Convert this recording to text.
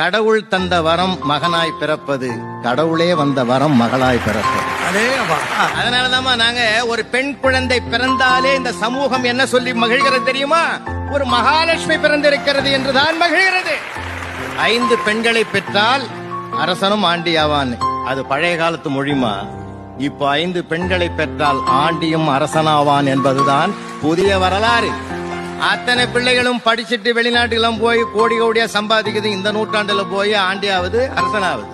கடவுள் தந்த வரம் மகனாய் பிறப்பது கடவுளே வந்த வரம் மகளாய் பிறப்பது. அதனாலதாம்மா நாங்க ஒரு பெண் குழந்தை பிறந்தாலே இந்த சமூகம் என்ன சொல்லி மகிழ்கிறது தெரியுமா? ஒரு மகாலட்சுமி பிறந்திருக்கிறது என்றுதான் மகிழ்கிறது. ஐந்து பெண்களை பெற்றால் அரசனும் ஆண்டியாவான் அது பழைய காலத்து மொழிமா இப்போ ஐந்து பெண்களை பெற்றால் ஆண்டியும் அரசனாவான் என்பதுதான் புதிய வரலாறு. அத்தனை பிள்ளைகளும் படிச்சிட்டு வெளிநாட்டுக்கெல்லாம் போய் கோடி கோடியா சம்பாதிக்குது. இந்த நூற்றாண்டுல போய் ஆண்டியாவது அரசனாவது.